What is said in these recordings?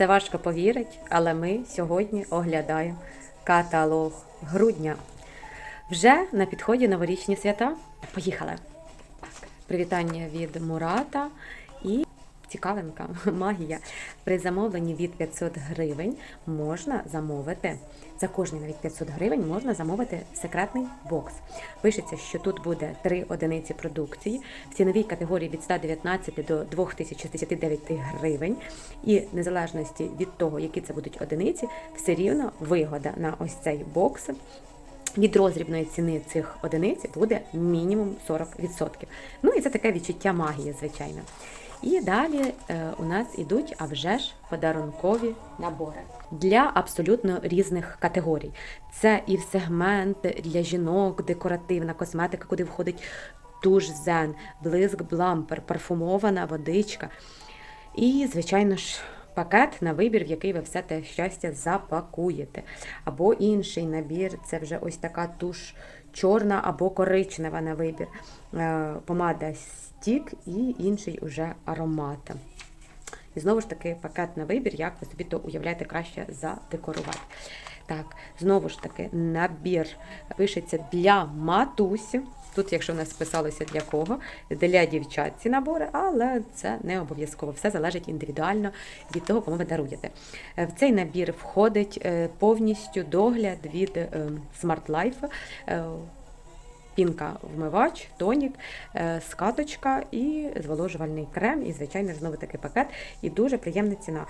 це важко повірити, але ми сьогодні оглядаємо каталог грудня. Вже на підході новорічні свята. Поїхали! Привітання від Мурата цікавинка, магія. При замовленні від 500 гривень можна замовити. За кожні навіть 500 гривень можна замовити секретний бокс. Пишеться, що тут буде три одиниці продукції в ціновій категорії від 119 до 2069 гривень. І в незалежності від того, які це будуть одиниці, все рівно вигода на ось цей бокс від розрібної ціни цих одиниць буде мінімум 40%. Ну і це таке відчуття магії, звичайно. І далі е, у нас ідуть, а вже ж, подарункові набори для абсолютно різних категорій. Це і в сегмент для жінок, декоративна косметика, куди входить туш зен, блиск блампер, парфумована водичка. І, звичайно ж, пакет на вибір, в який ви все те щастя запакуєте. Або інший набір це вже ось така туш чорна або коричнева на вибір. Е, Помада стік і інший уже аромат. І знову ж таки, пакет на вибір, як ви собі то уявляєте краще задекорувати. Так, знову ж таки, набір пишеться для матусі. Тут, якщо в нас списалося для кого, для дівчат ці набори, але це не обов'язково. Все залежить індивідуально від того, кому ви даруєте. Е, В цей набір входить е, повністю догляд від е, Smart Life. Пінка вмивач, тонік, скаточка і зволожувальний крем, і, звичайно, знову такий пакет. І дуже приємна ціна.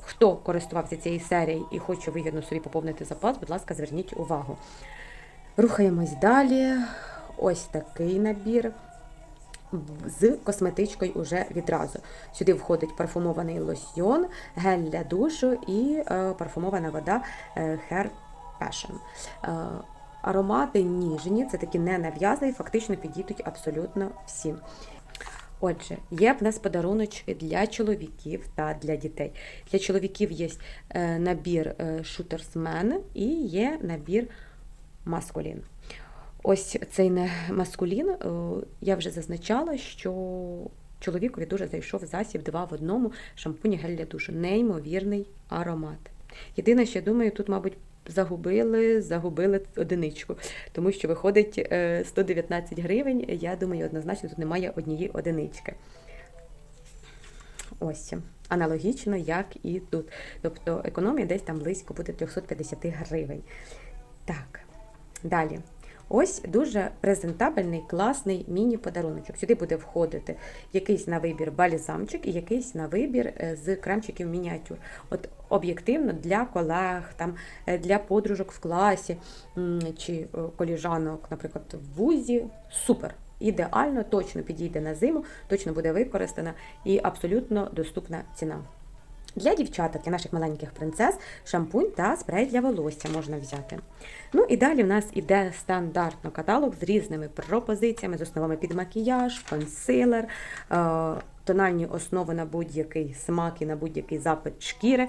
Хто користувався цією серією і хоче вигідно собі поповнити запас, будь ласка, зверніть увагу. Рухаємось далі. Ось такий набір. З косметичкою уже відразу. Сюди входить парфумований лосьйон, гель для душу і е, парфумована вода е, Hair Passion. Е, аромати ніжні, це такі ненав'язливі, фактично підійдуть абсолютно всім. Отже, є в нас подаруночки для чоловіків та для дітей. Для чоловіків є е, набір е, шутерсмен і є набір маскулін. Ось цей не маскулін, е, я вже зазначала, що чоловікові дуже зайшов засіб два в одному шампуні гель для душу. Неймовірний аромат. Єдине, що я думаю, тут, мабуть, загубили, загубили одиничку, тому що виходить е, 119 гривень. Я думаю, однозначно тут немає однієї одинички. Ось. Аналогічно, як і тут. Тобто економія десь там близько буде 350 гривень. Так, далі. Ось дуже презентабельний, класний міні-подаруночок. Сюди буде входити якийсь на вибір балізамчик і якийсь на вибір е, з кремчиків мініатюр. От об'єктивно для колег, там, е, для подружок в класі чи е, коліжанок, наприклад, в вузі. Супер! Ідеально, точно підійде на зиму, точно буде використана і абсолютно доступна ціна. Для дівчаток, для наших маленьких принцес, шампунь та спрей для волосся можна взяти. Ну і далі в нас іде стандартно каталог з різними пропозиціями, з основами під макіяж, консилер, е, тональні основи на будь-який смак і на будь-який запит шкіри, е,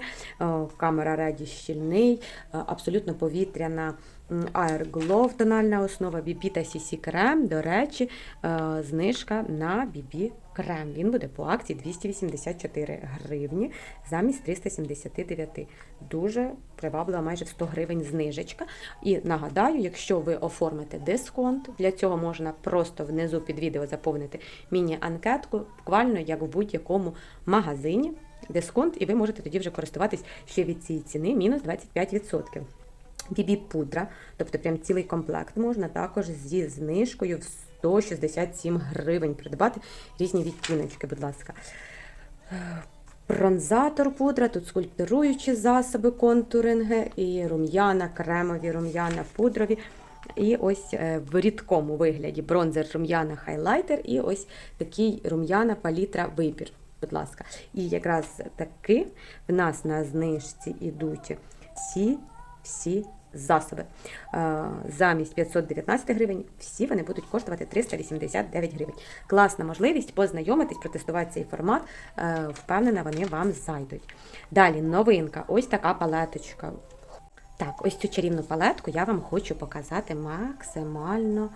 камера Ready щільний, е, абсолютно повітряна Air Glow тональна основа, BB та CC крем. До речі, е, знижка на BB крем. Він буде по акції 284 гривні замість 379. Дуже приваблива майже в 100 гривень знижечка. І нагадаю, якщо ви оформите дисконт, для цього можна просто внизу під відео заповнити міні-анкетку, буквально як в будь-якому магазині. Дисконт, і ви можете тоді вже користуватись ще від цієї ціни мінус 25%. Бібі пудра, тобто прям цілий комплект можна також зі знижкою в 167 гривень придбати різні відтіночки, будь ласка. Е, Бронзатор пудра, тут скульптуруючі засоби, контуринги і рум'яна, кремові рум'яна, пудрові. І ось е, в рідкому вигляді бронзер рум'яна хайлайтер, і ось такий рум'яна палітра вибір. Будь ласка. І якраз таки в нас на знижці ідуть всі всі засоби. Е, Замість 519 гривень всі вони будуть коштувати 389 гривень. Класна можливість познайомитись, протестувати цей формат. Е, Впевнена, вони вам зайдуть. Далі новинка. Ось така палеточка. Так, ось цю чарівну палетку я вам хочу показати максимально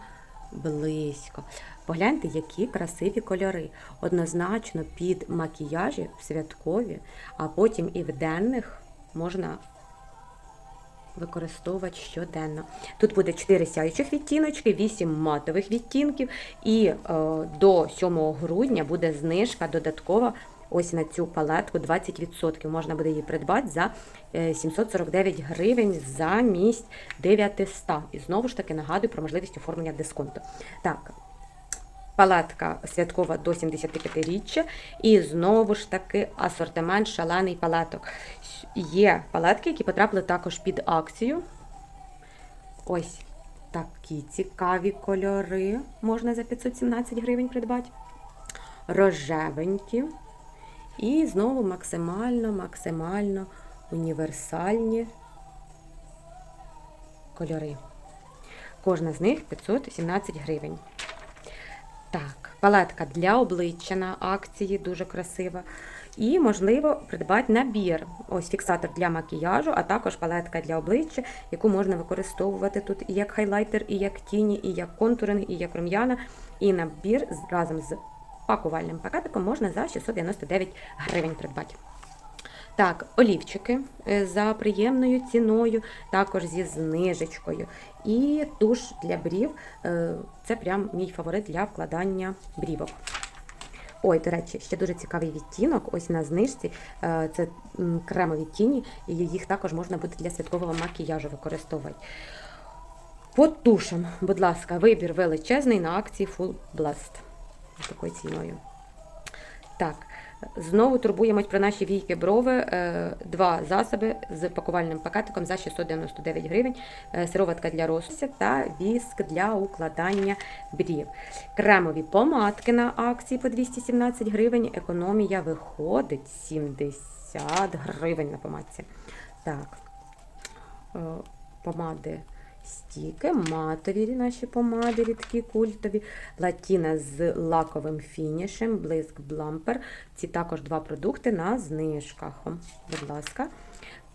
близько. Погляньте, які красиві кольори. Однозначно під макіяжі святкові, а потім і в денних можна використовувати щоденно. Тут буде 4 сяючих відтіночки, 8 матових відтінків, і е, до 7 грудня буде знижка додаткова. Ось на цю палетку 20%. Можна буде її придбати за е, 749 гривень замість 900. І знову ж таки нагадую про можливість оформлення дисконту. Так, палетка святкова до 75-річчя. І знову ж таки асортимент шалений палеток. Є палетки, які потрапили також під акцію. Ось такі цікаві кольори. Можна за 517 гривень придбати. Рожевенькі. І знову максимально, максимально універсальні кольори. Кожна з них 517 гривень. Так, палетка для обличчя на акції, дуже красива. І, можливо, придбати набір. Ось фіксатор для макіяжу, а також палетка для обличчя, яку можна використовувати тут і як хайлайтер, і як тіні, і як контуринг, і як рум'яна. І набір разом з пакувальним пакетиком можна за 699 гривень придбати. Так, олівчики е, за приємною ціною, також зі знижечкою. І туш для брів. е, Це прям мій фаворит для вкладання брівок. Ой, до речі, ще дуже цікавий відтінок. Ось на знижці. е, Це кремові тіні, і їх також можна буде для святкового макіяжу використовувати. По тушам, будь ласка, вибір величезний на акції Full Blast. З такою ціною. Так, знову турбуємось про наші війки брови. Е, Два засоби з пакувальним пакетиком за 699 гривень, е, сироватка для розсуся та віск для укладання брів. Кремові помадки на акції по 217 гривень. Економія виходить 70 гривень на помадці. Так, е, помади стіки, матові наші помади, рідкі культові, латіна з лаковим фінішем, блиск блампер. Ці також два продукти на знижках. Будь ласка.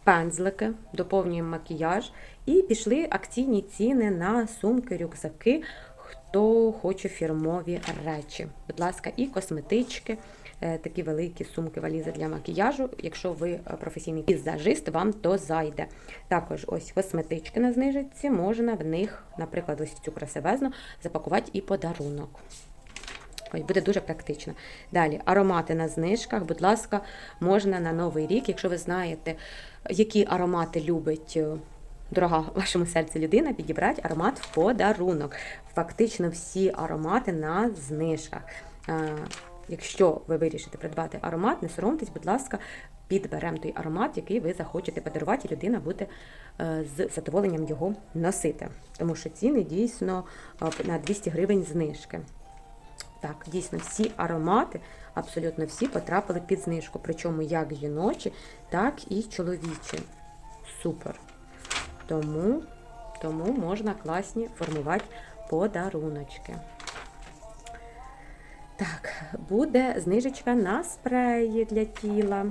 Пензлики, доповнюємо макіяж. І пішли акційні ціни на сумки, рюкзаки, хто хоче фірмові речі. Будь ласка, і косметички, такі великі сумки, валізи для макіяжу. Якщо ви е, професійний візажист, вам то зайде. Також ось косметички на знижці, можна в них, наприклад, ось в цю красивезну, запакувати і подарунок. Ось буде дуже практично. Далі аромати на знижках. Будь ласка, можна на новий рік, якщо ви знаєте, які аромати любить. е, Дорога вашому серцю людина, підібрати аромат в подарунок. Фактично всі аромати на знижках. Якщо ви вирішите придбати аромат, не соромтесь, будь ласка, підберемо той аромат, який ви захочете подарувати, і людина буде е, з задоволенням його носити. Тому що ціни дійсно е, на 200 гривень знижки. Так, дійсно, всі аромати, абсолютно всі потрапили під знижку. Причому як жіночі, так і чоловічі. Супер. Тому, тому можна класні формувати подаруночки. Так, буде знижечка на спреї для тіла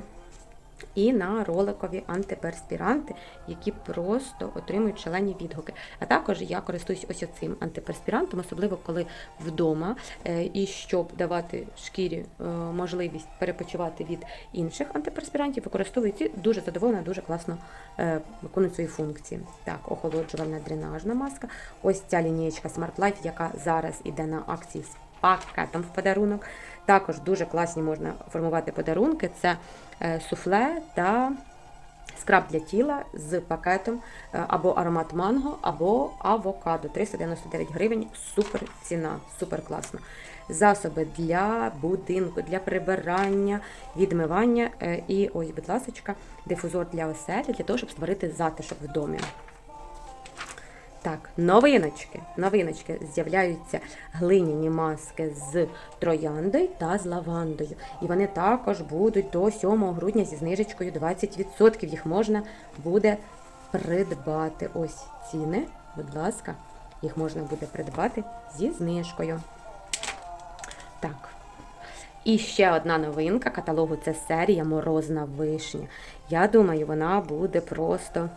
і на роликові антиперспіранти, які просто отримують шалені відгуки. А також я користуюсь ось цим антиперспірантом, особливо коли вдома, е, і щоб давати шкірі е, можливість перепочивати від інших антиперспірантів, використовую ці дуже задоволена, дуже класно е, виконують свої функції. Так, охолоджувальна дренажна маска. Ось ця лінієчка Smart Life, яка зараз іде на акції пакетом в подарунок. Також дуже класні можна формувати подарунки. Це е, суфле та скраб для тіла з пакетом е, або аромат манго, або авокадо. 399 гривень. Супер ціна, супер класно. Засоби для будинку, для прибирання, відмивання. е, І ось, будь ласка, дифузор для оселі, для того, щоб створити затишок в домі. Так, новиночки. Новиночки з'являються глиняні маски з трояндою та з лавандою. І вони також будуть до 7 грудня зі знижечкою 20%. Їх можна буде придбати. Ось ціни, будь ласка, їх можна буде придбати зі знижкою. Так. І ще одна новинка каталогу це серія Морозна вишня. Я думаю, вона буде просто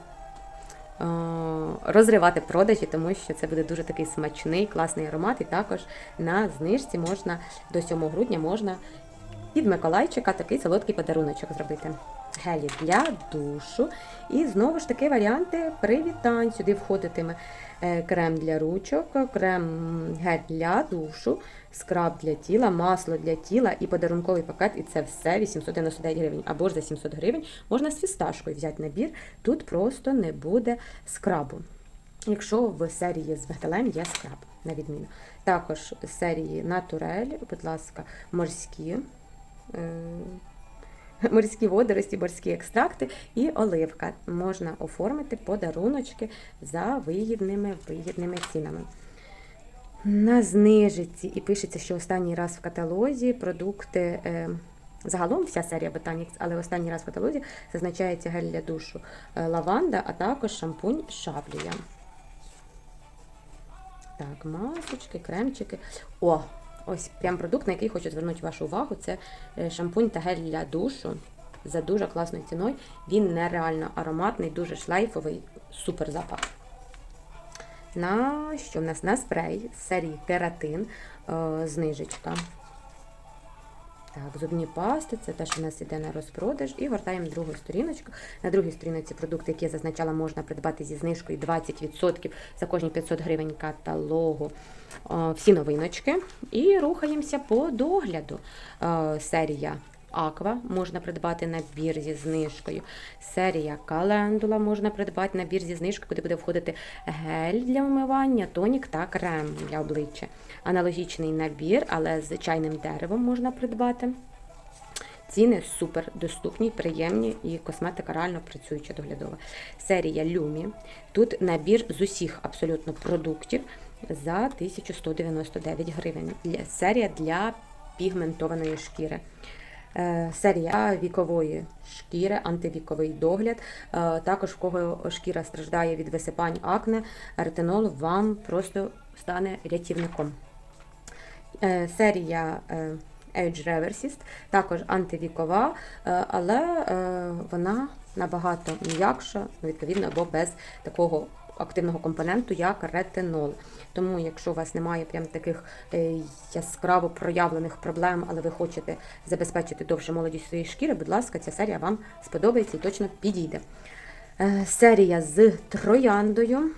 розривати продажі, тому що це буде дуже такий смачний, класний аромат. І також на знижці можна до 7 грудня можна від Миколайчика такий солодкий подаруночок зробити. Гелі для душу. І знову ж таки варіанти привітань. Сюди входитиме е, крем для ручок, крем гель для душу, скраб для тіла, масло для тіла і подарунковий пакет. І це все 899 гривень. Або ж за 700 гривень можна з фісташкою взяти набір. Тут просто не буде скрабу. Якщо в серії з мигдалем є скраб, на відміну. Також серії Натурель, будь ласка, морські. Морські водорості, морські екстракти і оливка. Можна оформити подаруночки за вигідними вигідними цінами. На знижиці і пишеться, що останній раз в каталозі продукти. Е, Загалом вся серія Botanix, але останній раз в каталозі зазначається гель для душу е, лаванда, а також шампунь шаблія. Так, масочки, кремчики. О, ось прям продукт, на який хочу звернути вашу увагу. Це е, шампунь та гель для душу за дуже класною ціною. Він нереально ароматний, дуже шлейфовий, супер запах. На що в нас на спрей з серії кератин е, знижечка. Так, зубні пасти, це те, що у нас іде на розпродаж. І вертаємо другу сторіночку. На другій сторінці продукти, які я зазначала, можна придбати зі знижкою 20% за кожні 500 гривень каталогу. Е, Всі новиночки. І рухаємося по догляду. Е, Серія Аква можна придбати набір зі знижкою. Серія Календула можна придбати набір зі знижкою, куди буде входити гель для вмивання, тонік та крем для обличчя. Аналогічний набір, але з чайним деревом можна придбати. Ціни супер доступні, приємні і косметика реально працююча доглядова. Серія Люмі. Тут набір з усіх абсолютно продуктів за 1199 гривень. Серія для пігментованої шкіри. Е, Серія вікової шкіри, антивіковий догляд. Е, Також в кого шкіра страждає від висипань акне, ретинол вам просто стане рятівником. Е, Серія Age Reversist, також антивікова, але вона набагато м'якша, ну, відповідно, або без такого активного компоненту, як ретинол. Тому, якщо у вас немає прям таких е, яскраво проявлених проблем, але ви хочете забезпечити довше молодість своєї шкіри, будь ласка, ця серія вам сподобається і точно підійде. Е, Серія з трояндою.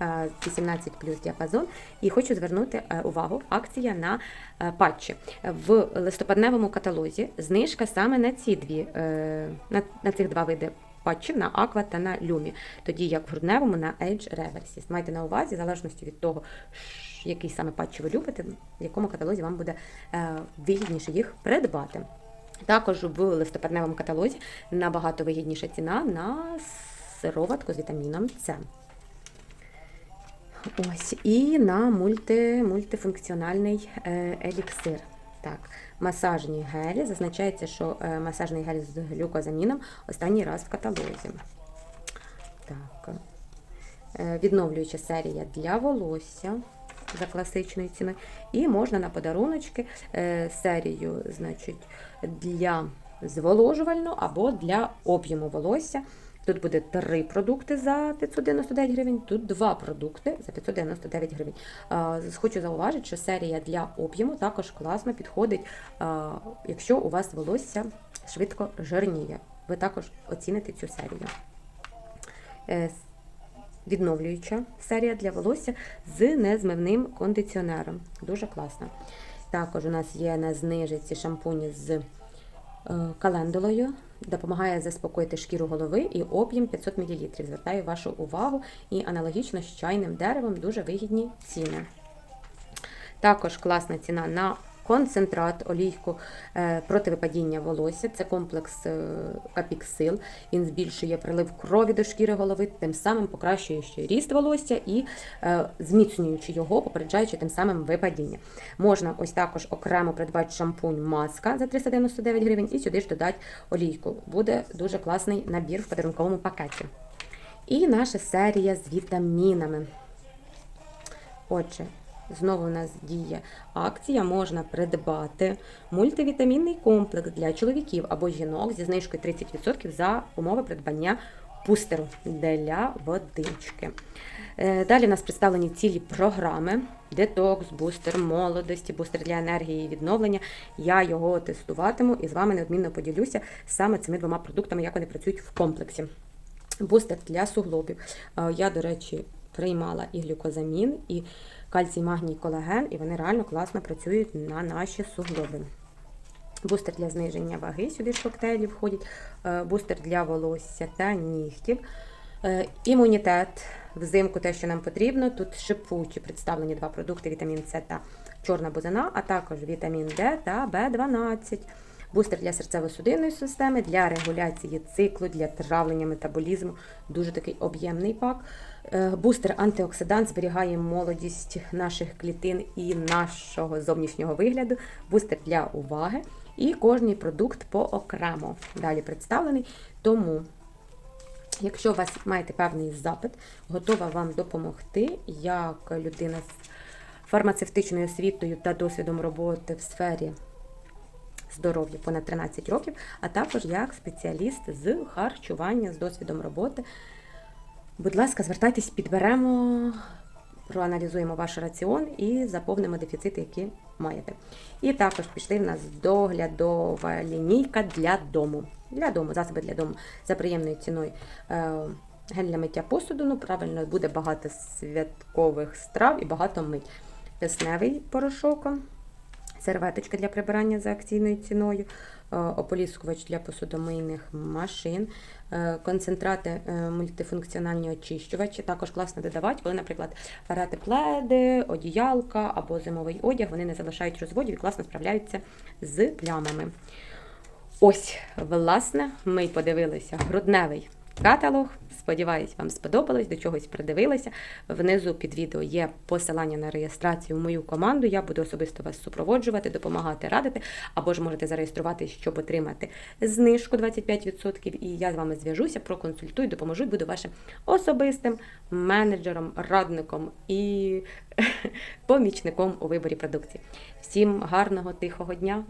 е, 18 плюс діапазон. І хочу звернути е, увагу акція на е, патчі. В листопадневому каталозі знижка саме на ці дві, е, на, на цих два види патчів, на Aqua та на Lumі. Тоді як в грудневому на Edge Reversist. Майте на увазі, в залежності від того, який саме патч ви любите, в якому каталозі вам буде е, вигідніше їх придбати. Також в листопадневому каталозі набагато вигідніша ціна на сироватку з вітаміном С. Ось, і на мульти, мультифункціональний е, еліксир. Так, масажні гелі. Зазначається, що е, масажний гель з глюкозаміном останній раз в каталозі. Так. Е, відновлююча серія для волосся за класичною ціною. І можна на подаруночки е, серію, значить, для зволожувального або для об'єму волосся. Тут буде три продукти за 599 гривень, тут два продукти за 599 гривень. Хочу зауважити, що серія для об'єму також класно підходить, якщо у вас волосся швидко жирніє. Ви також оціните цю серію. Е, Відновлююча серія для волосся з незмивним кондиціонером. Дуже класна. Також у нас є на знижиці шампуні з календулою. Допомагає заспокоїти шкіру голови і об'єм 500 мл. Звертаю вашу увагу. І аналогічно з чайним деревом дуже вигідні ціни. Також класна ціна на концентрат, олійку е, проти випадіння волосся. Це комплекс е, капіксил. Він збільшує прилив крові до шкіри голови, тим самим покращуючи ріст волосся і е, зміцнюючи його, попереджаючи тим самим випадіння. Можна ось також окремо придбати шампунь маска за 399 гривень і сюди ж додати олійку. Буде дуже класний набір в подарунковому пакеті. І наша серія з вітамінами. Отже, знову у нас діє акція. Можна придбати мультивітамінний комплекс для чоловіків або жінок зі знижкою 30% за умови придбання бустеру для водички. Е, Далі у нас представлені цілі програми: детокс, бустер молодості, бустер для енергії і відновлення. Я його тестуватиму і з вами неодмінно поділюся саме цими двома продуктами, як вони працюють в комплексі. Бустер для суглобів. Е, Я, до речі, приймала і глюкозамін, і кальцій, магній, колаген, і вони реально класно працюють на наші суглоби. Бустер для зниження ваги, сюди ж коктейлі входять, е, бустер для волосся та нігтів. Е, Імунітет взимку те, що нам потрібно. Тут шипучі представлені два продукти: вітамін С та чорна бузина, а також вітамін Д та В12. Бустер для серцево-судинної системи, для регуляції циклу, для травлення метаболізму. Дуже такий об'ємний пак. Е, Бустер антиоксидант зберігає молодість наших клітин і нашого зовнішнього вигляду. Бустер для уваги. І кожний продукт поокремо. Далі представлений. Тому Якщо у вас маєте певний запит, готова вам допомогти як людина з фармацевтичною освітою та досвідом роботи в сфері здоров'я понад 13 років, а також як спеціаліст з харчування з досвідом роботи. Будь ласка, звертайтесь, підберемо, проаналізуємо ваш раціон і заповнимо дефіцити, які маєте. І також пішли в нас доглядова лінійка для дому. Для дому, засоби для дому за приємною ціною. Е, Гель для миття посуду, ну правильно, буде багато святкових страв і багато мить. Кисневий порошок, серветочка для прибирання за акційною ціною, е, ополіскувач для посудомийних машин, концентрати е, мультифункціональні очищувачі. Також класно додавати, коли, наприклад, варати пледи, одіялка або зимовий одяг, вони не залишають розводів і класно справляються з плямами. Ось, власне, ми подивилися грудневий каталог. Сподіваюсь, вам сподобалось, до чогось придивилися. Внизу під відео є посилання на реєстрацію в мою команду. Я буду особисто вас супроводжувати, допомагати, радити, або ж можете зареєструватися, щоб отримати знижку 25%. І я з вами зв'яжуся, проконсультую, допоможу, буду вашим особистим менеджером, радником і помічником у виборі продукції. Всім гарного, тихого дня!